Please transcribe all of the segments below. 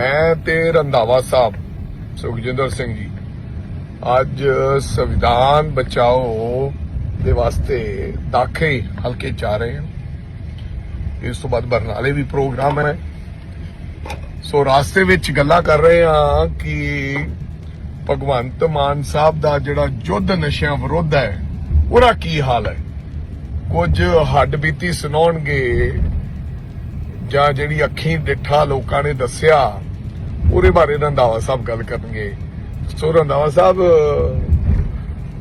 ਮੈਂ ਤੇ ਰੰਧਾਵਾ ਸਾਹਿਬ, ਸੁਖਜਿੰਦਰ ਸਿੰਘ ਜੀ, ਅੱਜ ਸੰਵਿਧਾਨ ਬਚਾਓ ਦੇ ਵਾਸਤੇ ਦਾਖੇ ਹਲਕੇ ਚ ਰਹੇ ਹਾਂ। ਇਸ ਤੋਂ ਬਾਅਦ ਬਰਨਾਲੇ ਵੀ ਪ੍ਰੋਗਰਾਮ ਹੈ। ਸੋ ਰਾਸਤੇ ਵਿੱਚ ਗੱਲਾਂ ਕਰ ਰਹੇ ਹਾਂ ਕਿ ਭਗਵੰਤ ਮਾਨ ਸਾਹਿਬ ਦਾ ਜਿਹੜਾ ਯੁੱਧ ਨਸ਼ਿਆਂ ਵਿਰੁੱਧ ਹੈ, ਉਹਦਾ ਕੀ ਹਾਲ ਹੈ? ਕੁਝ ਹੱਡ ਬੀਤੀ ਸੁਣਾਉਣਗੇ ਜਾਂ ਜਿਹੜੀ ਅੱਖੀਂ ਡਿੱਠਾ ਲੋਕਾਂ ਨੇ ਦੱਸਿਆ ਉਹਦੇ ਬਾਰੇ ਰੰਧਾਵਾ ਸਾਹਿਬ ਗੱਲ ਕਰਨਗੇ। ਸੋ ਰੰਧਾਵਾ ਸਾਹਿਬ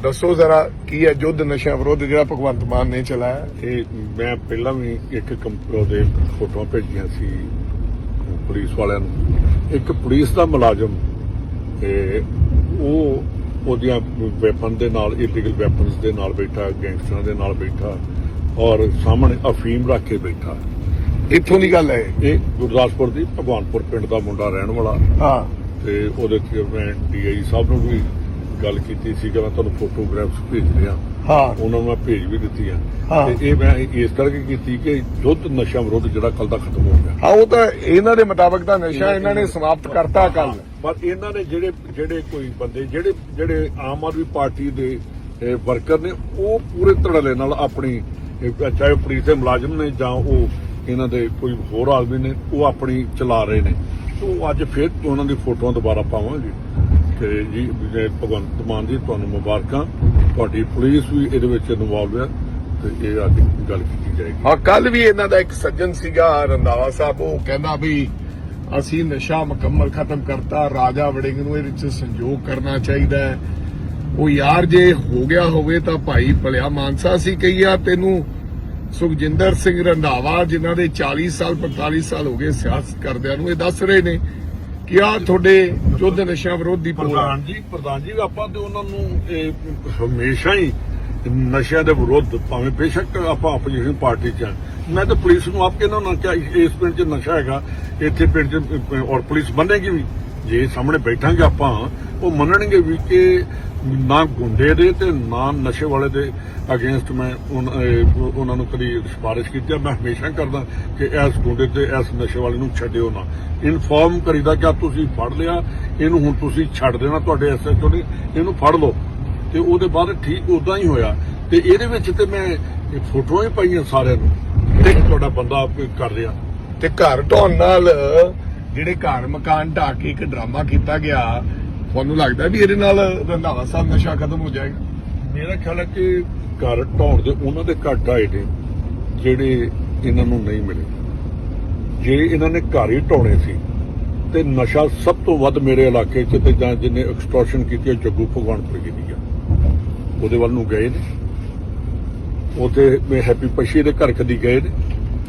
ਦੱਸੋ ਜ਼ਰਾ ਕੀ ਹੈ ਯੁੱਧ ਨਸ਼ਿਆਂ ਵਿਰੁੱਧ ਜਿਹੜਾ ਭਗਵੰਤ ਮਾਨ ਨੇ ਚਲਾਇਆ। ਇਹ ਮੈਂ ਪਹਿਲਾਂ ਵੀ ਇੱਕ ਕੰਪਿਊਟਰ ਦੇ ਫੋਟੋਆਂ ਭੇਜੀਆਂ ਸੀ, ਪੁਲਿਸ ਵਾਲਿਆਂ ਨੂੰ। ਇੱਕ ਪੁਲਿਸ ਦਾ ਮੁਲਾਜ਼ਮ, ਤੇ ਉਹ ਉਹਦੀਆਂ ਵੈਪਨ ਦੇ ਨਾਲ ਇਲੀਗਲ ਵੈਪਨਸ ਦੇ ਨਾਲ ਬੈਠਾ, ਗੈਂਗਸਟਰਾਂ ਦੇ ਨਾਲ ਬੈਠਾ, ਔਰ ਸਾਹਮਣੇ ਅਫੀਮ ਰੱਖ ਕੇ ਬੈਠਾ। ਇੱਥੋਂ ਦੀ ਗੱਲ ਹੈ ਇਹ। ਗੁਰਦਾਸਪੁਰ ਦੀ ਭਗਵਾਨਪੁਰ ਪਿੰਡ ਦਾ ਮੁੰਡਾ ਰਹਿਣ ਵਾਲਾ। ਹਾਂ। ਤੇ ਉਹਦੇ ਤੇ ਮੈਂ ਡੀਆਈ ਸਾਹਿਬ ਨੂੰ ਵੀ ਗੱਲ ਕੀਤੀ ਸੀ ਕਿ ਮੈਂ ਤੁਹਾਨੂੰ ਫੋਟੋਗ੍ਰਾਫਸ ਭੇਜ ਰਿਹਾ। ਹਾਂ। ਉਹਨਾਂ ਨੂੰ ਮੈਂ ਭੇਜ ਵੀ ਦਿੱਤੀਆਂ ਹਾਂ। ਤੇ ਇਹ ਮੈਂ ਇਸ ਕਰਕੇ ਕੀਤੀ ਕਿ ਯੁੱਧ ਨਸ਼ਾ ਵਿਰੁੱਧ ਜਿਹੜਾ ਕੱਲ ਦਾ ਖਤਮ ਹੋ ਗਿਆ। ਹਾਂ ਉਹ ਤਾਂ ਇਹਨਾਂ ਦੇ ਮੁਤਾਬਕ ਤਾਂ ਨਸ਼ਾ ਇਹਨਾਂ ਨੇ ਸਮਾਪਤ ਕਰਤਾ ਕੱਲ ਪਰ ਇਹਨਾਂ ਨੇ ਜਿਹੜੇ ਜਿਹੜੇ ਕੋਈ ਬੰਦੇ ਜਿਹੜੇ ਜਿਹੜੇ ਆਮ ਆਦਮੀ ਪਾਰਟੀ ਦੇ ਵਰਕਰ ਨੇ ਉਹ ਪੂਰੇ ਧੜਲੇ ਨਾਲ ਆਪਣੀ ਚਾਹੇ ਪੁਲਿਸ ਦੇ ਮੁਲਾਜ਼ਮ ਨੇ ਜਾਂ ਉਹ ਇਹਨਾਂ ਦੇ ਕੋਈ ਹੋਰ ਆਦਮੀ ਨੇ, ਉਹ ਆਪਣੀ ਚਲਾ ਰਹੇ ਨੇ। ਉਹ ਅੱਜ ਫਿਰ ਉਹਨਾਂ ਦੀ ਫੋਟੋਆਂ ਦੁਬਾਰਾ ਪਾਵਾਂਗੇ। ਤੇ ਜੀ ਵਿਜੇ ਭਗਵੰਤ ਮਾਨ ਜੀ, ਤੁਹਾਨੂੰ ਮੁਬਾਰਕਾਂ। ਤੁਹਾਡੀ ਪੁਲਿਸ ਵੀ ਇਹਦੇ ਵਿੱਚ ਇਨਵੋਲਵ ਹੈ, ਤੇ ਇਹ ਅੱਜ ਗੱਲ ਕੀਤੀ ਜਾਏਗੀ। ਹਾਂ ਕੱਲ ਵੀ ਇਹਨਾਂ ਦਾ ਇੱਕ ਸੱਜਣ ਸੀਗਾ ਰੰਦਾਵਾ ਸਾਹਿਬ, ਉਹ ਕਹਿੰਦਾ ਵੀ ਅਸੀਂ ਨਸ਼ਾ ਮੁਕੰਮਲ ਖਤਮ ਕਰਤਾ, ਰਾਜਾ ਵੜਿੰਗ ਨੂੰ ਇਹਦੇ ਵਿੱਚ ਸੰਯੋਗ ਕਰਨਾ ਚਾਹੀਦਾ ਹੈ। ਉਹ ਯਾਰ, ਜੇ ਹੋ ਗਿਆ ਹੋਵੇ ਤਾਂ ਭਾਈ ਭਲਿਆ ਮਾਨਸਾ ਸੀ ਕਹੀਆ, ਤੈਨੂੰ ਸੁਖਜਿੰਦਰ ਸਿੰਘ ਰੰਧਾਵਾ, ਜਿਨ੍ਹਾਂ ਦੇ 40 ਸਾਲ 45 ਸਾਲ ਹੋ ਗਏ ਸਿਆਸਤ ਕਰਦਿਆਂ ਨੂੰ, ਇਹ ਦੱਸ ਰਹੇ ਨੇ ਕਿ ਆ ਤੁਹਾਡੇ ਯੁੱਧ ਨਸ਼ਾ ਵਿਰੋਧੀ ਪ੍ਰਧਾਨ ਜੀ ਪ੍ਰਧਾਨ ਜੀ, ਆਪਾਂ ਤੇ ਉਹਨਾਂ ਨੂੰ ਹਮੇਸ਼ਾ ਹੀ ਨਸ਼ਿਆਂ ਦੇ ਵਿਰੁੱਧ, ਭਾਵੇਂ ਬੇਸ਼ੱਕ ਆਪਾਂ ਆਪੋਜੀਸ਼ਨ ਪਾਰਟੀ ਚ ਮੈਂ ਤਾਂ ਪੁਲਿਸ ਨੂੰ ਆਪ ਕਹਿੰਦਾ ਨਾ ਕਿ ਇਸ ਪਿੰਡ 'ਚ ਨਸ਼ਾ ਹੈਗਾ, ਇੱਥੇ ਪਿੰਡ 'ਚ ਔਰ ਪੁਲਿਸ ਬੰਨੇਗੀ ਵੀ। ਜੇ ਸਾਹਮਣੇ ਬੈਠਾਂਗੇ ਆਪਾਂ, ਉਹ ਮੰਨਣਗੇ ਵੀ ਕਿ ਨਾ ਗੁੰਡੇ ਦੇ ਤੇ ਨਾ ਨਸ਼ੇ ਵਾਲੇ ਦੇ ਅਗੇਂਸਟ ਮੈਂ ਉਹਨਾਂ ਨੂੰ ਕਦੀ ਸਿਫਾਰਿਸ਼ ਕੀਤੀ ਮੈਂ ਹਮੇਸ਼ਾ ਕਰਦਾ ਕਿ ਇਸ ਗੁੰਡੇ ਤੇ ਇਸ ਨਸ਼ੇ ਵਾਲੇ ਨੂੰ ਛੱਡਿਓ ਨਾ। ਇਨਫੋਰਮ ਕਰੀਦਾ ਕਿ ਆਹ ਤੁਸੀਂ ਫੜ ਲਿਆ, ਇਹਨੂੰ ਹੁਣ ਤੁਸੀਂ ਛੱਡ ਦੇਣਾ ਤੁਹਾਡੇ ਐਸਐਚਓ ਨੇ, ਇਹਨੂੰ ਫੜ ਲਓ। ਤੇ ਉਹਦੇ ਬਾਅਦ ਠੀਕ ਉਦਾਂ ਹੀ ਹੋਇਆ। ਤੇ ਇਹਦੇ ਵਿੱਚ ਤੇ ਮੈਂ ਫੋਟੋਆਂ ਹੀ ਪਾਈਆਂ ਸਾਰਿਆਂ ਨੂੰ। ਤੇ ਤੁਹਾਡਾ ਬੰਦਾ ਕਰ ਰਿਹਾ। ਤੇ ਘਰ ਢਾਉਣ ਨਾਲ ਜਿਹੜੇ ਘਰ ਮਕਾਨ ਢਾ ਕੇ ਇੱਕ ਡਰਾਮਾ ਕੀਤਾ ਗਿਆ ਤੁਹਾਨੂੰ ਲੱਗਦਾ ਵੀ ਇਹਦੇ ਨਾਲ ਰੰਧਾਵਾ ਸਾਹਿਬ ਨਸ਼ਾ ਖਤਮ ਹੋ ਜਾਏਗਾ? ਮੇਰਾ ਖਿਆਲ ਹੈ ਕਿ ਘਰ ਢਾਉਣ ਦੇ ਉਹਨਾਂ ਦੇ ਘੱਟ ਆਏ ਨੇ ਜਿਹੜੇ ਇਹਨਾਂ ਨੂੰ ਨਹੀਂ ਮਿਲੇ। ਜੇ ਇਹਨਾਂ ਨੇ ਘਰ ਹੀ ਢਾਉਣੇ ਸੀ ਤੇ ਨਸ਼ਾ ਸਭ ਤੋਂ ਵੱਧ ਮੇਰੇ ਇਲਾਕੇ 'ਚ ਤੇ ਜਾਂ ਜਿਹਨੇ ਐਕਸਟੋਰਸ਼ਨ ਕੀਤੀ ਹੈ ਜੱਗੂ ਭਗਵਾਨਪੁਰ ਕੀਤੀ ਆ ਉਹਦੇ ਵੱਲ ਨੂੰ ਗਏ ਨੇ। ਉਥੇ ਮੈਂ ਹੈਪੀ ਪਸ਼ੀ ਦੇ ਘਰ ਕਦੀ ਗਏ ਨੇ।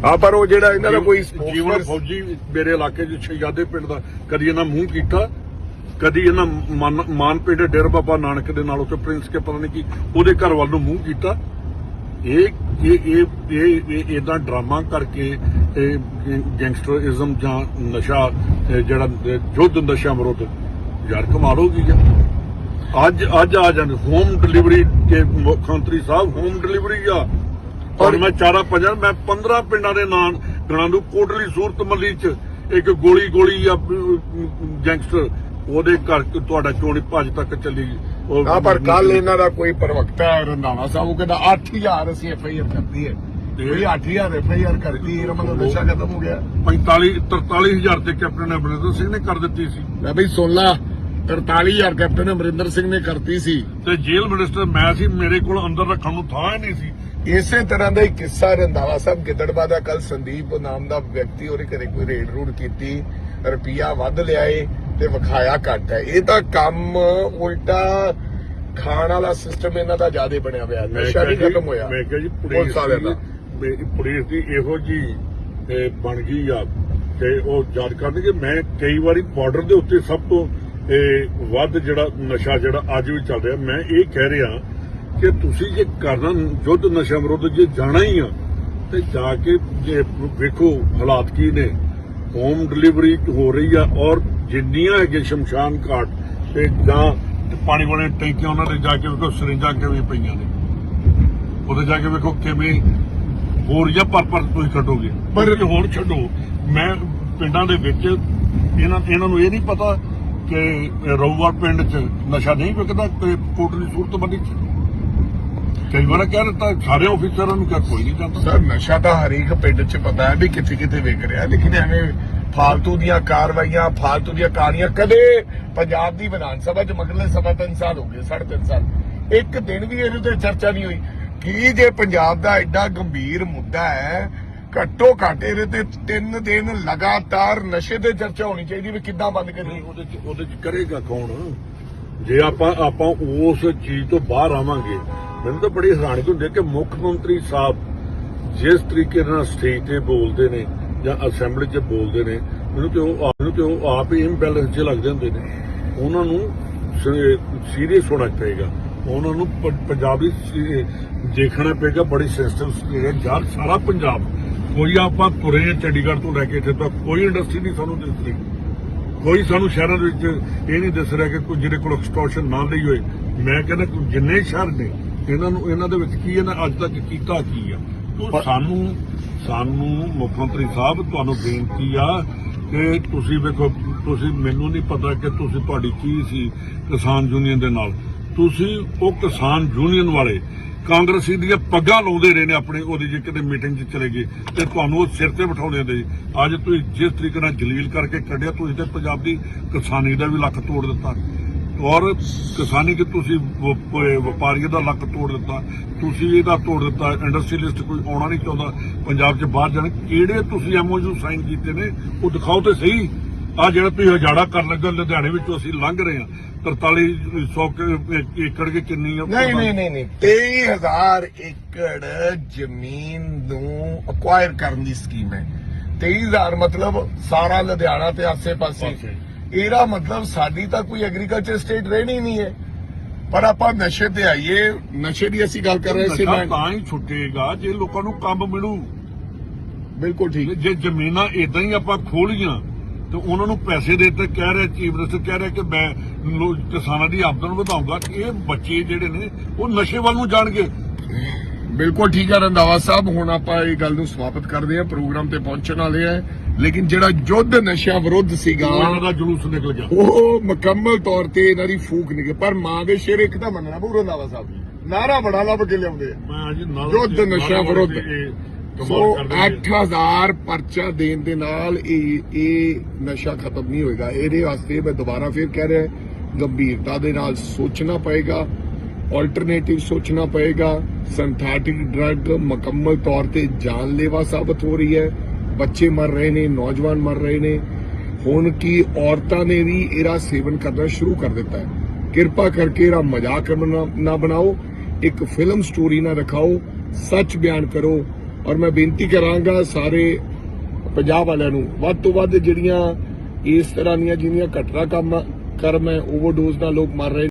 ਹਾਂ ਪਰ ਉਹ ਜਿਹੜਾ ਇਹਨਾਂ ਦਾ ਕੋਈ ਜੀਵਨ ਫੌਜੀ ਮੇਰੇ ਇਲਾਕੇ 'ਚ ਸ਼ਹਿਜ਼ਾਦੇ ਪਿੰਡ ਦਾ ਕਦੀ ਇਹਨਾਂ ਮੂੰਹ ਕੀਤਾ ਕਦੀ ਇਹਨਾਂ ਮਾਨ- ਮਾਨ ਪਿੰਡ ਡੇਰ ਬਾਬਾ ਨਾਨਕ ਦੇ ਨਾਲ ਉੱਥੇ ਪ੍ਰਿੰਸ ਕੇ ਪਤਾ ਨਹੀਂ ਕੀ ਉਹਦੇ ਘਰ ਵੱਲ ਨੂੰ ਮੂੰਹ ਕੀਤਾ। ਇਹ ਇਹ ਇਹ ਇਦਾਂ ਡਰਾਮਾ ਕਰਕੇ ਇਹ ਗੈਂਗਸਟਰਿਜ਼ਮ ਜਾਂ ਨਸ਼ਾ ਜਿਹੜਾ ਯੁੱਧ ਨਸ਼ਾ ਵਿਰੁੱਧ ਯਾਰ ਕਮਾਲ ਹੋ ਗਈ ਆ। ਅੱਜ ਅੱਜ ਆ ਜਾਂਦੇ ਹੋਮ ਡਿਲੀਵਰੀ ਕੇ ਮੁੱਖ ਮੰਤਰੀ ਸਾਹਿਬ ਹੋਮ ਡਿਲੀਵਰੀ ਆ। ਔਰ ਮੈਂ ਚਾਰਾ ਪੰਜਾਂ, ਮੈਂ 15 ਪਿੰਡਾਂ ਦੇ ਨਾਂ, ਗਣਾ ਦੂ ਕੋਟਲੀ ਸੂਰਤ ਮੱਲੀ ਚ ਇੱਕ ਗੋਲੀ ਗੋਲੀ ਆ ਗੈਂਗਸਟਰ ਉਹਦੇ ਘਰ ਤੁਹਾਡਾ ਚੋਣੀ ਭੱਜ ਤੱਕ ਚੱਲੀ ਹਾਂ ਪਰ ਕੱਲ ਇਹਨਾਂ ਦਾ ਕੋਈ ਪ੍ਰਵਕਤਾ ਹੈ ਰੰਧਾਵਾ ਸਾਹਿਬ ਉਹ ਕਹਿੰਦਾ 8000 ਅਸੀਂ ਐਫ ਆਈ ਆਰ ਕਰਤੀ ਹੈ। ਕੋਈ 8000 ਐਫ ਆਈ ਆਰ ਕਰਤੀ ਇਹ ਮਤਲਬ ਨਸ਼ਾ ਖਤਮ ਹੋ ਗਿਆ। 45 43000 ਤੇ ਕੈਪਟਨ ਅਮਰਿੰਦਰ ਸਿੰਘ ਨੇ ਕਰ ਦਿੱਤੀ ਸੀ। ਲੈ ਬਈ ਸੁਣ ਲਾ 43000 ਕੈਪਟਨ ਅਮਰਿੰਦਰ ਸਿੰਘ ਨੇ ਕਰਤੀ ਸੀ। ਤੇ ਜੇਲ੍ਹ ਮਿਨਿਸਟਰ ਮੈਂ ਸੀ ਮੇਰੇ ਕੋਲ ਅੰਦਰ ਰੱਖਣ ਨੂੰ ਥਾਂ ਹੀ ਨਹੀਂ ਸੀ। ਇਸੇ ਤਰ੍ਹਾਂ ਦਾ ਹੀ ਕਿੱਸਾ ਰੰਧਾਵਾ ਸਾਹਿਬ ਗਿੱਦੜਬਾ ਦਾ ਕੱਲ ਸੰਦੀਪ ਨਾਮ ਦਾ ਵਿਅਕਤੀ ਉਹਦੇ ਘਰੇ ਕੋਈ ਰੇਡ ਰੂਡ ਕੀਤੀ ਰੁਪਿਆ ਵੱਧ ਲਿਆਏ। ਤੇ ਵਿਖਾਇਆ ਘੱਟ ਹੈ। ਇਹ ਤਾਂ ਕੰਮ ਉਲਟਾ ਖਾਣ ਵਾਲਾ ਸਿਸਟਮ ਇਹਨਾਂ ਦਾ ਜ਼ਿਆਦਾ ਬਣਿਆ ਹੋਇਆ। ਨਸ਼ਾ ਜੀ- ਖਤਮ ਹੋਇਆ। ਮੈਂ ਕਿਹਾ ਜੀ ਪੁਲਿਸ ਪੁਲਿਸ ਵਾਲਿਆਂ ਦਾ। ਦੀ ਪੁਲਿਸ ਦੀ ਇਹੋ ਜੀ ਬਣ ਗਈ ਆ ਤੇ ਉਹ ਯਾਦ ਕਰਨਗੇ ਮੈਂ ਕਈ ਵਾਰੀ ਬਾਰਡਰ ਦੇ ਉੱਤੇ ਸਭ ਤੋਂ ਇਹ, ਵੱਧ ਜਿਹੜਾ ਨਸ਼ਾ ਜਿਹੜਾ ਅੱਜ ਵੀ ਚੱਲ ਰਿਹਾ ਮੈਂ ਇਹ ਕਹਿ ਰਿਹਾ ਕਿ ਤੁਸੀਂ ਜੇ ਕਰਨਾ ਯੁੱਧ ਨਸ਼ਾ ਵਿਰੁੱਧ ਜੇ ਜਾਣਾ ਹੀ ਆ ਤੇ ਜਾ ਕੇ ਜੇ ਵੇਖੋ ਹਾਲਾਤ ਕੀ ਨੇ। ਹੋਮ ਡਿਲੀਵਰੀ ਹੋ ਰਹੀ ਆ ਔਰ ਜਿੰਨੀਆਂ ਹੈਗੇ ਸ਼ਮਸ਼ਾਨ ਘਾਟ ਤੇ ਜਾਂ ਪਾਣੀ ਵਾਲੇ ਟੈਂਕੀਆਂ ਉਹਨਾਂ ਦੇ ਜਾ ਕੇ ਵੇਖੋ ਸਰਿੰਜਾਂ ਕਿਵੇਂ ਪਈਆਂ ਨੇ। ਉਹਦੇ ਜਾ ਕੇ ਵੇਖੋ ਕਿਵੇਂ ਹੋਰ ਜਾਂ ਪਰ ਪਰ ਤੁਸੀਂ ਛੱਡੋਗੇ। ਪਰ- ਹੋਰ ਛੱਡੋ। ਮੈਂ ਪਿੰਡਾਂ ਦੇ ਵਿੱਚ ਇਹਨਾਂ ਇਹਨਾਂ ਨੂੰ ਇਹ ਨਹੀਂ ਪਤਾ ਕਿ ਰੋਵਾਰ ਪਿੰਡ 'ਚ ਨਸ਼ਾ ਨਹੀਂ ਵਿਕਦਾ ਤੇ ਕੋਟਲੀ ਸੂਰਤਬੰਦੀ 'ਚ। ਕਈ ਵਾਰ ਕਹਿ ਦਿੱਤਾ ਸਾਰੇ ਅਫੀਸਰਾਂ ਨੂੰ ਕਿਹਾ ਕੋਈ ਨਹੀਂ ਜਾਂਦਾ। ਸਰ ਨਸ਼ਾ ਤਾਂ ਹਰੇਕ ਪਿੰਡ 'ਚ ਪਤਾ ਹੈ ਵੀ ਕਿੱਥੇ ਕਿੱਥੇ ਵਿਕ ਰਿਹਾ ਲੇਕਿਨ ਐਵੇਂ ਫਾਲਤੂ ਦੀਆਂ ਕਾਰਵਾਈਆਂ, ਫਾਲਤੂ ਦੀਆਂ ਕਹਾਣੀਆਂ ਕਦੇ ਪੰਜਾਬ ਦੀ ਵਿਧਾਨ ਸਭਾ 'ਚ ਮਗਰਲੇ ਸਭਾ ਤਿੰਨ ਸਾਲ ਹੋ ਗਏ, ਸਾਢੇ ਤਿੰਨ ਸਾਲ। ਇੱਕ ਦਿਨ ਵੀ ਇਹਦੇ ਤੇ ਚਰਚਾ ਨਹੀਂ ਹੋਈ। ਕੀ ਜੇ ਪੰਜਾਬ ਦਾ ਐਡਾ ਗੰਭੀਰ ਮੁੱਦਾ ਹੈ, ਘੱਟੋ ਘੱਟ ਇਹਦੇ ਤੇ ਤਿੰਨ ਦਿਨ ਲਗਾਤਾਰ ਨਸ਼ੇ ਤੇ ਚਰਚਾ ਹੋਣੀ ਚਾਹੀਦੀ ਵੀ ਕਿੱਦਾਂ ਬੰਦ ਨਹੀਂ ਕਰੀਏ ਉਹਦੇ 'ਚ ਉਹਦੇ 'ਚ ਕਰੇਗਾ ਕੌਣ? ਜੇ ਆਪਾਂ ਆਪਾਂ ਉਸ ਚੀਜ਼ ਤੋਂ ਬਾਹਰ ਆਵਾਂਗੇ, ਮੈਨੂੰ ਤਾਂ ਬੜੀ ਹੈਰਾਨੀ ਹੁੰਦੀ ਹੈ ਕਿ ਮੁੱਖ ਮੰਤਰੀ ਸਾਹਿਬ ਜਿਸ ਤਰੀਕੇ ਨਾਲ ਸਟੇਜ ਤੇ ਬੋਲਦੇ ਨੇ ਜਾਂ ਅਸੈਂਬਲੀ 'ਚ ਬੋਲਦੇ ਨੇ, ਮੈਨੂੰ ਤੇ ਉਹ ਆਪ- ਮੈਨੂੰ ਤੇ ਉਹ ਆਪ ਹੀ ਇੰਬੈਲੈਂਸ 'ਚ ਲੱਗਦੇ ਹੁੰਦੇ ਨੇ। ਉਹਨਾਂ ਨੂੰ ਸੀਰੀਅਸ ਹੋਣਾ ਪਏਗਾ। ਉਹਨਾਂ ਨੂੰ ਪ- ਪੰਜਾਬੀ ਦੇਖਣਾ ਪਏਗਾ, ਬੜੀ ਸਿਸਟਮ ਯਾਰ, ਸਾਰਾ ਪੰਜਾਬ, ਕੋਈ ਆਪਾਂ ਤੁਰੇ ਹਾਂ ਚੰਡੀਗੜ੍ਹ ਤੋਂ ਲੈ ਕੇ ਇੱਥੇ ਤੱਕ, ਕੋਈ ਇੰਡਸਟਰੀ ਨਹੀਂ ਸਾਨੂੰ ਦਿਸ ਰਹੀ ਕੋਈ ਸਾਨੂੰ ਸ਼ਹਿਰਾਂ ਦੇ ਵਿੱਚ ਇਹ ਨਹੀਂ ਦਿਸ ਰਿਹਾ ਕਿ ਕੋਈ ਜਿਹਦੇ ਕੋਲ ਐਕਸਟੋਰਸ਼ਨ ਨਾ ਲਈ ਹੋਏ। ਮੈਂ ਕਹਿੰਦਾ, ਜਿੰਨੇ ਸ਼ਹਿਰ ਨੇ, ਇਹਨਾਂ ਨੂੰ, ਇਹਨਾਂ ਦੇ ਵਿੱਚ ਕੀ ਇਹਨਾਂ ਅੱਜ ਤੱਕ ਕੀਤਾ ਕੀ ਆ। ਤੋ ਸਾਨੂੰ ਸਾਨੂੰ ਮੁੱਖ ਮੰਤਰੀ ਸਾਹਿਬ, ਤੁਹਾਨੂੰ ਬੇਨਤੀ ਆ ਕਿ ਤੁਸੀਂ ਵੇਖੋ, ਤੁਸੀਂ, ਮੈਨੂੰ ਨਹੀਂ ਪਤਾ ਕਿ ਤੁਸੀਂ ਤੁਹਾਡੀ ਕੀ ਸੀ ਕਿਸਾਨ ਯੂਨੀਅਨ ਦੇ ਨਾਲ। ਤੁਸੀਂ ਉਹ ਕਿਸਾਨ ਯੂਨੀਅਨ ਵਾਲੇ ਕਾਂਗਰਸੀ ਦੀਆਂ ਪੱਗਾਂ ਲਾਉਂਦੇ ਰਹੇ ਨੇ ਆਪਣੇ, ਉਹਦੀ ਜੇ ਕਿਤੇ ਮੀਟਿੰਗ 'ਚ ਚਲੇ ਗਏ ਤੇ ਤੁਹਾਨੂੰ ਉਹ ਸਿਰ ਤੇ ਬਿਠਾਉਂਦੇ ਦੇ ਅੱਜ ਤੁਸੀਂ ਜਿਸ ਤਰੀਕੇ ਨਾਲ ਜਲੀਲ ਕਰਕੇ ਕੱਢਿਆ, ਤੁਸੀਂ ਤੇ ਪੰਜਾਬ ਦੀ ਕਿਸਾਨੀ ਦਾ ਵੀ ਲੱਕ ਤੋੜ ਦਿੱਤਾ। ਔਰ ਕਿਸਾਨੀ ਕਿ ਤੁਸੀਂ ਵਪਾਰੀਆਂ ਦਾ ਲੱਕ ਤੋੜ ਦਿੱਤਾ ਤੁਸੀਂ ਇਹਦਾ ਤੋੜ ਦਿੱਤਾ ਇੰਡਸਟਰੀਲਿਸਟ ਕੋਈ ਆਉਣਾ ਨਹੀਂ ਚਾਹੁੰਦਾ ਪੰਜਾਬ 'ਚ ਬਾਹਰ ਜਾਣ ਕਿਹੜੇ ਤੁਸੀਂ ਐਮਓਯੂ ਸਾਈਨ ਕੀਤੇ ਨੇ ਉਹ ਦਿਖਾਓ ਤੇ ਸਹੀ। ਆ ਜਿਹੜਾ ਤੁਸੀਂ ਹਜਾੜਾ ਕਰ ਲੱਗਾ ਲੁਧਿਆਣੇ ਵਿੱਚੋਂ ਅਸੀਂ ਲੰਘ ਰਹੇ ਹਾਂ 4300 ਕ- ਏਕੜ ਕੇ ਕਿੰਨੀ ਆ? ਨਹੀਂ ਨਹੀਂ ਨਹੀਂ ਨਹੀਂ 23000 ਏਕੜ ਜ਼ਮੀਨ ਨੂੰ ਅਕਵਾਇਰ ਕਰਨ ਦੀ ਸਕੀਮ ਹੈ। 23000 ਮਤਲਬ ਸਾਰਾ ਲੁਧਿਆਣਾ ਤੇ ਆਸੇ-ਪਾਸੇ। ਪਾਸੇ। ਇਹਦਾ ਮਤਲਬ ਸਾਡੀ ਤਾਂ ਕੋਈ ਐਗਰੀਕਲਚਰ ਸਟੇਟ ਰਹਿਣੀ ਨਹੀਂ ਹੈ। ਪਰ ਆਪਾਂ ਨਸ਼ੇ ਤੇ ਆਈਏ ਨਸ਼ੇ ਦੀ ਅਸੀਂ ਗੱਲ ਕਰ ਰਹੇ ਸੀ ਮੈਂ ਤਾਂ ਹੀ ਛੁੱਟੇਗਾ ਜੇ ਲੋਕਾਂ ਨੂੰ ਕੰਮ ਮਿਲੂ। ਬਿਲਕੁਲ ਠੀਕ। ਜੇ ਜ਼ਮੀਨਾਂ ਇਦਾਂ ਹੀ ਆਪਾਂ ਖੋਲੀਆਂ ਤੇ ਉਹਨਾਂ ਨੂੰ ਪੈਸੇ ਦੇ ਦਿੱਤੇ ਕਹਿ ਰਿਹਾ ਚੀਫ ਮਿਨਿਸਟਰ ਕਹਿ ਰਿਹਾ ਕਿ ਮੈਂ ਕਿਸਾਨਾਂ ਦੀ ਆਮਦਨ ਵਧਾਉਂਗਾ ਇਹ ਬੱਚੇ ਜਿਹੜੇ ਨੇ ਉਹ ਨਸ਼ੇ ਵੱਲ ਨੂੰ ਜਾਣਗੇ। ਬਿਲਕੁਲ ਠੀਕ ਹੈ ਰੰਦਾਵਾ ਸਾਹਿਬ ਹੁਣ ਆਪਾਂ ਇਹ ਗੱਲ ਨੂੰ ਸਮਾਪਤ ਕਰਦੇ ਹਾਂ। ਪ੍ਰੋਗਰਾਮ ਤੇ ਪਹੁੰਚਣ ਵਾਲੇ ਆ ਲੇਕਿਨ ਜਿਹੜਾ ਯੁੱਧ ਨਸ਼ਿਆਂ ਵਿਰੁੱਧ ਸੀਗਾ ਉਹਨਾਂ ਦਾ ਜਲੂਸ ਨਿਕਲ ਗਿਆ। ਉਹ ਮੁਕੰਮਲ ਤੌਰ ਤੇ ਇਹਨਾਂ ਦੀ ਫੂਕ ਨਿਕਲ। ਪਰ ਮਾਂ ਦੇ ਸ਼ੇਰ ਇੱਕ ਤਾਂ ਮੰਨਣਾ ਪਊ ਰੰਦਾਵਾ ਸਾਹਿਬ ਨਾਰਾ ਬੜਾ ਲੱਭ ਕੇ ਲਿਆਉਂਦੇ ਆ। ਯੁੱਧ ਨਸ਼ਿਆਂ ਵਿਰੁੱਧ। ਸੋ 8000 ਪਰਚਾ ਦੇਣ ਦੇ ਨਾਲ ਇਹ ਇਹ ਨਸ਼ਾ ਖਤਮ ਨਹੀਂ ਹੋਏਗਾ। ਇਹਦੇ ਵਾਸਤੇ ਮੈਂ ਦੁਬਾਰਾ ਫਿਰ ਕਹਿ ਰਿਹਾ ਗੰਭੀਰਤਾ ਦੇ ਨਾਲ ਸੋਚਣਾ ਪਏਗਾ ਆਲਟਰਨੇਟਿਵ ਸੋਚਣਾ ਪਏਗਾ। ਸਿੰਥੈਟਿਕ ਡਰੱਗ ਮੁਕੰਮਲ ਤੌਰ ਤੇ ਜਾਨਲੇਵਾ ਸਾਬਤ ਹੋ ਰਹੀ ਹੈ। ਬੱਚੇ ਮਰ ਰਹੇ ਨੇ, ਨੌਜਵਾਨ ਮਰ ਰਹੇ ਨੇ। ਹੁਣ ਕੀ ਔਰਤਾਂ ਨੇ ਵੀ ਇਹਦਾ ਸੇਵਨ ਕਰਨਾ ਸ਼ੁਰੂ ਕਰ ਦਿੱਤਾ ਹੈ। ਕਿਰਪਾ ਕਰਕੇ ਇਹਦਾ ਮਜ਼ਾਕ ਨਾ- ਬਣਾਓ, ਇੱਕ ਫਿਲਮ ਸਟੋਰੀ ਨਾ ਰਖਾਓ, ਸੱਚ ਬਿਆਨ ਕਰੋ। ਔਰ ਮੈਂ ਬੇਨਤੀ ਕਰਾਂਗਾ ਸਾਰੇ ਪੰਜਾਬ ਵਾਲਿਆਂ ਨੂੰ, ਵੱਧ ਤੋਂ ਵੱਧ ਜਿਹੜੀਆਂ ਇਸ ਤਰ੍ਹਾਂ ਦੀਆਂ ਜਿਹੜੀਆਂ ਘਟਨਾ ਕੰਮ, ਕਰਮ ਹੈ ਓਵਰਡੋਜ਼ ਨਾਲ ਲੋਕ ਮਰ ਰਹੇ